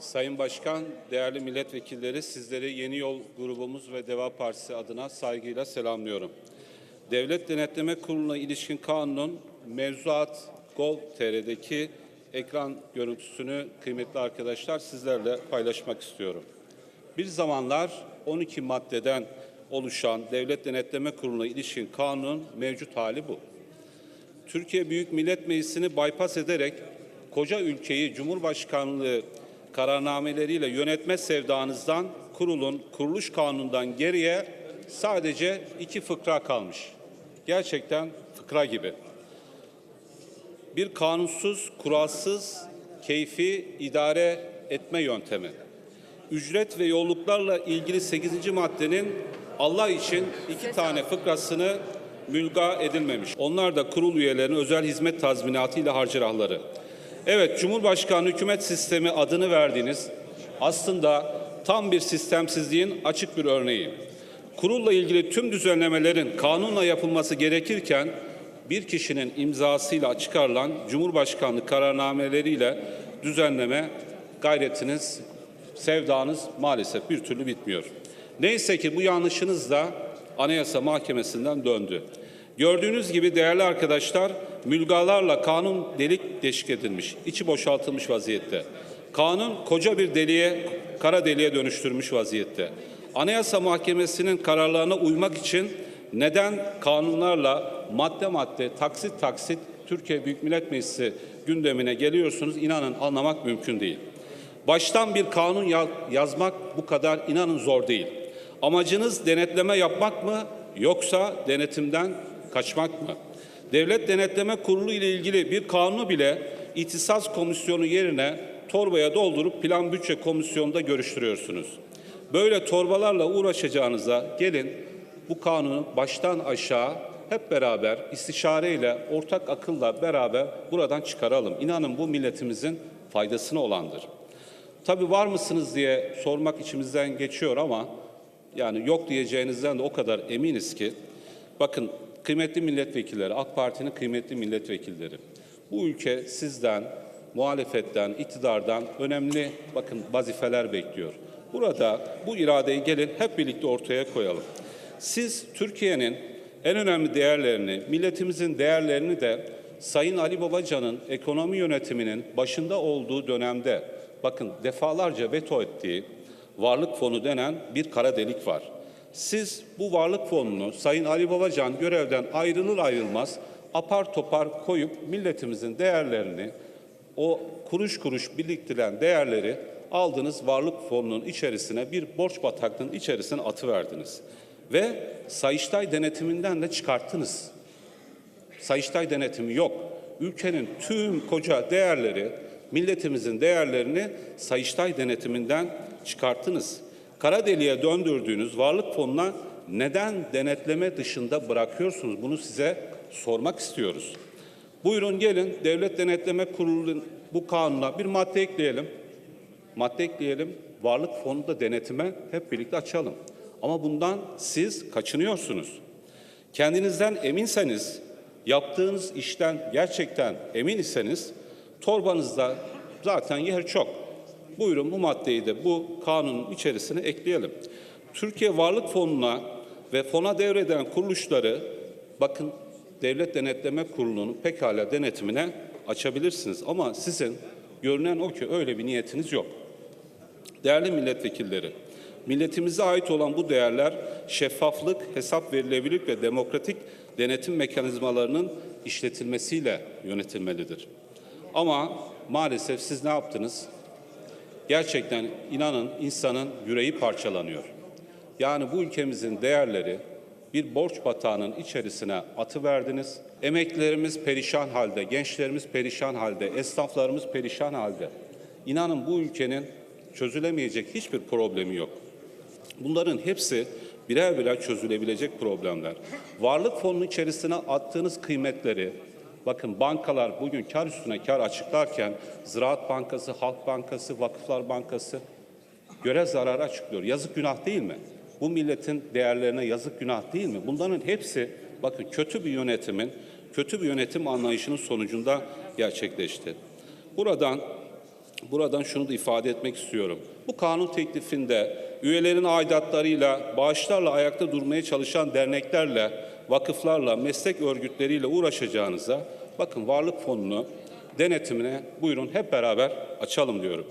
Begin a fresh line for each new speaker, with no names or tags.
Sayın Başkan, değerli milletvekilleri, sizleri Yeni Yol grubumuz ve Deva Partisi adına saygıyla selamlıyorum. Devlet Denetleme Kurulu'na ilişkin kanunun mevzuat Gov.tr'deki ekran görüntüsünü kıymetli arkadaşlar sizlerle paylaşmak istiyorum. Bir zamanlar 12 maddeden oluşan Devlet Denetleme Kurulu'na ilişkin kanunun mevcut hali bu. Türkiye Büyük Millet Meclisi'ni bypass ederek koca ülkeyi Cumhurbaşkanlığı kararnameleriyle yönetme sevdanızdan kurulun kuruluş kanunundan geriye sadece iki fıkra kalmış. Gerçekten fıkra gibi. Bir kanunsuz, kuralsız, keyfi idare etme yöntemi. Ücret ve yolluklarla ilgili 8. maddenin Allah için iki tane fıkrasını mülga edilmemiş. Onlar da kurul üyelerinin özel hizmet tazminatı ile harcırahları. Evet, Cumhurbaşkanı hükümet sistemi adını verdiğiniz aslında tam bir sistemsizliğin açık bir örneği. Kurulla ilgili tüm düzenlemelerin kanunla yapılması gerekirken bir kişinin imzasıyla çıkarılan Cumhurbaşkanlığı kararnameleriyle düzenleme gayretiniz, sevdanız maalesef bir türlü bitmiyor. Neyse ki bu yanlışınız da Anayasa Mahkemesi'nden döndü. Gördüğünüz gibi değerli arkadaşlar mülgalarla kanun delik deşik edilmiş, içi boşaltılmış vaziyette. Kanun koca bir deliğe, kara deliğe dönüştürmüş vaziyette. Anayasa Mahkemesi'nin kararlarına uymak için neden kanunlarla madde madde, taksit taksit Türkiye Büyük Millet Meclisi gündemine geliyorsunuz inanın anlamak mümkün değil. Baştan bir kanun ya- yazmak bu kadar inanın zor değil. Amacınız denetleme yapmak mı yoksa denetimden kaçmak mı? Devlet Denetleme Kurulu ile ilgili bir kanunu bile İhtisas Komisyonu yerine torbaya doldurup Plan Bütçe Komisyonu'nda görüştürüyorsunuz. Böyle torbalarla uğraşacağınıza gelin bu kanunu baştan aşağı hep beraber istişareyle, ortak akılla beraber buradan çıkaralım. İnanın bu milletimizin faydasına olandır. Tabii var mısınız diye sormak içimizden geçiyor ama yani yok diyeceğinizden de o kadar eminiz ki bakın kıymetli milletvekilleri, AK Parti'nin kıymetli milletvekilleri bu ülke sizden, muhalefetten, iktidardan önemli bakın vazifeler bekliyor. Burada bu iradeyi gelin hep birlikte ortaya koyalım. Siz Türkiye'nin en önemli değerlerini, milletimizin değerlerini de Sayın Ali Babacan'ın ekonomi yönetiminin başında olduğu dönemde bakın defalarca veto ettiği varlık fonu denen bir kara delik var. Siz bu varlık fonunu Sayın Ali Babacan görevden ayrılır ayrılmaz apar topar koyup milletimizin değerlerini o kuruş kuruş biriktiren değerleri aldınız varlık fonunun içerisine bir borç bataklığının içerisine atıverdiniz. Ve Sayıştay denetiminden de çıkarttınız. Sayıştay denetimi yok. Ülkenin tüm koca değerleri, milletimizin değerlerini Sayıştay denetiminden çıkarttınız. Kara deliğe döndürdüğünüz varlık fonuna neden denetleme dışında bırakıyorsunuz? Bunu size sormak istiyoruz. Buyurun gelin Devlet Denetleme Kurulu'nun bu kanuna bir madde ekleyelim. Madde ekleyelim. Varlık fonu da denetime hep birlikte açalım. Ama bundan siz kaçınıyorsunuz. Kendinizden eminseniz, yaptığınız işten gerçekten emin iseniz torbanızda zaten yer çok. Buyurun bu maddeyi de bu kanunun içerisine ekleyelim. Türkiye Varlık Fonu'na ve fona devreden kuruluşları bakın Devlet Denetleme Kurulu'nun pekala denetimine açabilirsiniz. Ama sizin görünen o ki öyle bir niyetiniz yok. Değerli milletvekilleri, milletimize ait olan bu değerler şeffaflık, hesap verilebilirlik ve demokratik denetim mekanizmalarının işletilmesiyle yönetilmelidir. Ama maalesef siz ne yaptınız? Gerçekten inanın insanın yüreği parçalanıyor. Yani bu ülkemizin değerleri bir borç batağının içerisine atıverdiniz. Emeklilerimiz perişan halde, gençlerimiz perişan halde, esnaflarımız perişan halde. İnanın bu ülkenin çözülemeyecek hiçbir problemi yok. Bunların hepsi birer birer çözülebilecek problemler. Varlık fonunun içerisine attığınız kıymetleri, bakın bankalar bugün kar üstüne kar açıklarken Ziraat Bankası, Halk Bankası, Vakıflar Bankası göre zararı açıklıyor. Yazık günah değil mi? Bu milletin değerlerine yazık günah değil mi? Bunların hepsi bakın kötü bir yönetimin, kötü bir yönetim anlayışının sonucunda gerçekleşti. Buradan buradan şunu da ifade etmek istiyorum. Bu kanun teklifinde üyelerin aidatlarıyla, bağışlarla ayakta durmaya çalışan derneklerle, vakıflarla, meslek örgütleriyle uğraşacağınıza bakın varlık fonunu denetimine buyurun hep beraber açalım diyorum.